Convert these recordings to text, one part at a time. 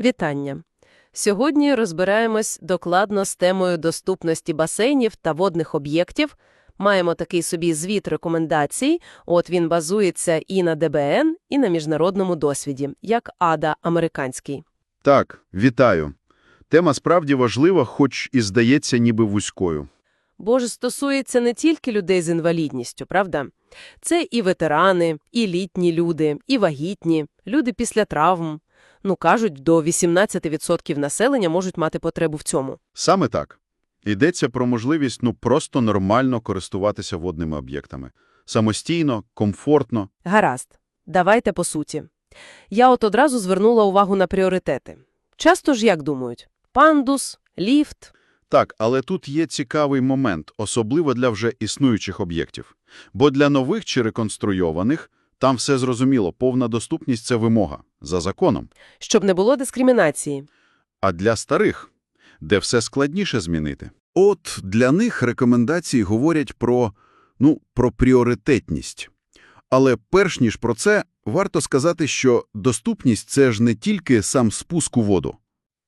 Вітання! Сьогодні розбираємось докладно з темою доступності басейнів та водних об'єктів. Маємо такий собі звіт рекомендацій. От він базується і на ДБН, і на міжнародному досвіді, як АДА американський. Так, вітаю. Тема справді важлива, хоч і здається ніби вузькою. Бо ж стосується не тільки людей з інвалідністю, правда? Це і ветерани, і літні люди, і вагітні, люди після травм. Ну, кажуть, до 18% населення можуть мати потребу в цьому. Саме так. Йдеться про можливість ну просто нормально користуватися водними об'єктами. Самостійно, комфортно. Гаразд. Давайте по суті. Я от одразу звернула увагу на пріоритети. Часто ж як думають? Пандус, ліфт. Так, але тут є цікавий момент, особливо для вже існуючих об'єктів. Бо для нових чи реконструйованих там все зрозуміло, повна доступність – це вимога, за законом. Щоб не було дискримінації. А для старих, де все складніше змінити. От для них рекомендації говорять про, ну, про пріоритетність. Але перш ніж про це, варто сказати, що доступність – це ж не тільки сам спуск у воду.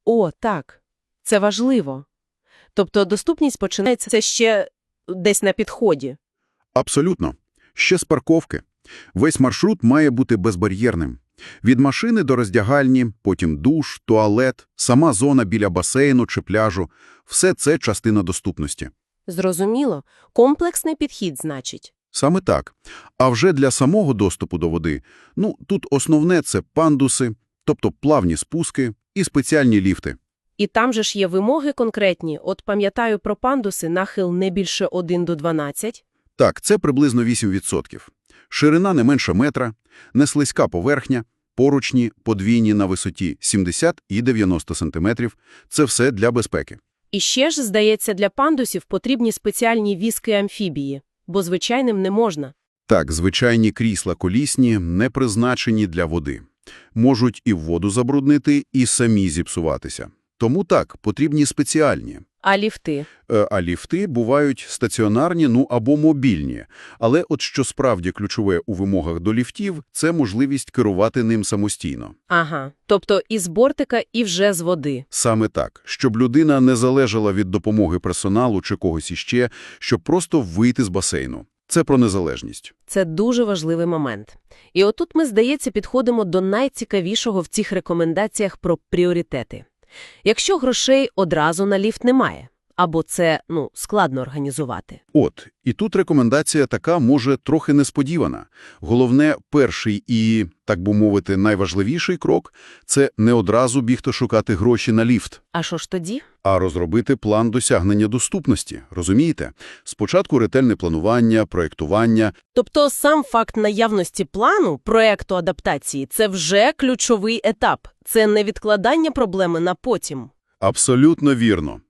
О, так. Це важливо. Тобто доступність починається ще десь на підході. Абсолютно. Ще з парковки. Весь маршрут має бути безбар'єрним. Від машини до роздягальні, потім душ, туалет, сама зона біля басейну чи пляжу – все це частина доступності. Зрозуміло. Комплексний підхід, значить. Саме так. А вже для самого доступу до води, ну, тут основне – це пандуси, тобто плавні спуски і спеціальні ліфти. І там же ж є вимоги конкретні. От пам'ятаю про пандуси нахил не більше 1 до 12. Так, це приблизно 8%. Ширина не менше метра, неслизька поверхня, поручні, подвійні на висоті 70 і 90 см – це все для безпеки. І ще ж, здається, для пандусів потрібні спеціальні візки-амфібії, бо звичайним не можна. Так, звичайні крісла колісні не призначені для води. Можуть і воду забруднити, і самі зіпсуватися. Тому так, потрібні спеціальні. А ліфти? Е, А ліфти бувають стаціонарні, ну або мобільні. Але от що справді ключове у вимогах до ліфтів – це можливість керувати ним самостійно. Ага. Тобто і з бортика, і вже з води. Саме так, щоб людина не залежала від допомоги персоналу чи когось іще, щоб просто вийти з басейну. Це про незалежність. Це дуже важливий момент. І отут ми, здається, підходимо до найцікавішого в цих рекомендаціях про пріоритети. Якщо грошей одразу на ліфт немає, або це, ну, складно організувати. От, і тут рекомендація така, може, трохи несподівана. Головне, перший і, так би мовити, найважливіший крок – це не одразу бігти шукати гроші на ліфт, А що ж тоді? а розробити план досягнення доступності. Розумієте? Спочатку ретельне планування, проєктування, Тобто сам факт наявності плану, проекту адаптації – це вже ключовий етап. Це не відкладання проблеми на потім. Абсолютно вірно.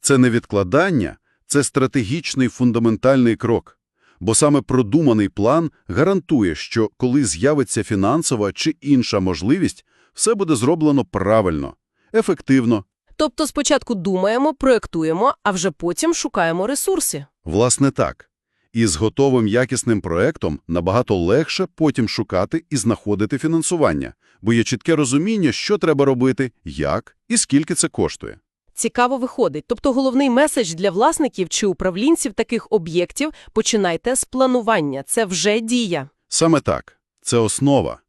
Це не відкладання, це стратегічний фундаментальний крок. Бо саме продуманий план гарантує, що коли з'явиться фінансова чи інша можливість, все буде зроблено правильно, ефективно. Тобто спочатку думаємо, проектуємо, а вже потім шукаємо ресурси. Власне так. І з готовим якісним проектом набагато легше потім шукати і знаходити фінансування, бо є чітке розуміння, що треба робити, як і скільки це коштує. Цікаво виходить. Тобто головний меседж для власників чи управлінців таких об'єктів – починайте з планування. Це вже дія. Саме так. Це основа.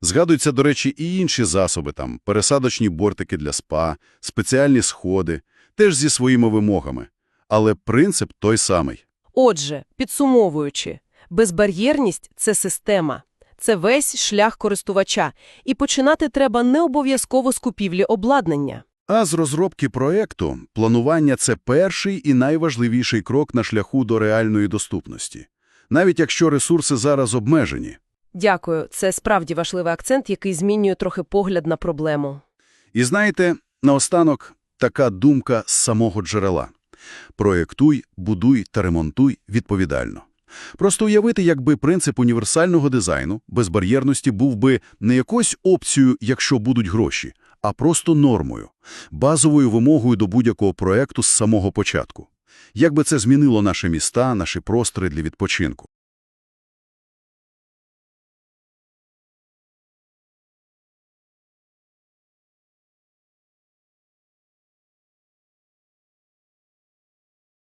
Згадуються, до речі, і інші засоби, там, пересадочні бортики для спа, спеціальні сходи, теж зі своїми вимогами. Але принцип той самий. Отже, підсумовуючи, безбар'єрність – це система. Це весь шлях користувача. І починати треба не обов'язково з купівлі обладнання. А з розробки проекту планування – це перший і найважливіший крок на шляху до реальної доступності. Навіть якщо ресурси зараз обмежені. Дякую. Це справді важливий акцент, який змінює трохи погляд на проблему. І знаєте, наостанок така думка з самого джерела. Проєктуй, будуй та ремонтуй відповідально. Просто уявити, якби принцип універсального дизайну, безбар'єрності був би не якось опцією, якщо будуть гроші, а просто нормою, базовою вимогою до будь-якого проєкту з самого початку. Як би це змінило наші міста, наші простори для відпочинку?